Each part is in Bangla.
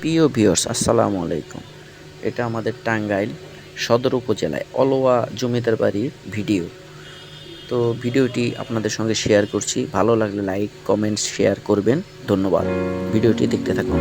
প্রিয় ভিওর্স আসসালামু আলাইকুম। এটা আমাদের টাঙ্গাইল সদর উপজেলায় অলওয়া জমিদার বাড়ির ভিডিও। তো ভিডিওটি আপনাদের সঙ্গে শেয়ার করছি। ভালো লাগলে লাইক কমেন্টস শেয়ার করবেন। ধন্যবাদ। ভিডিওটি দেখতে থাকুন।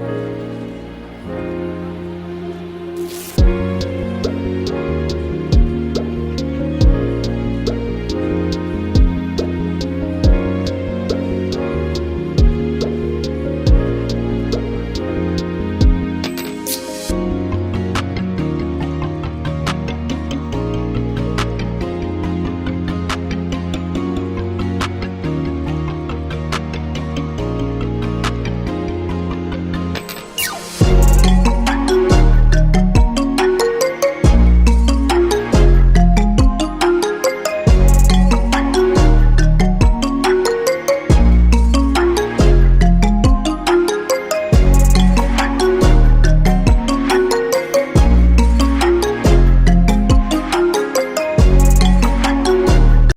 Amen.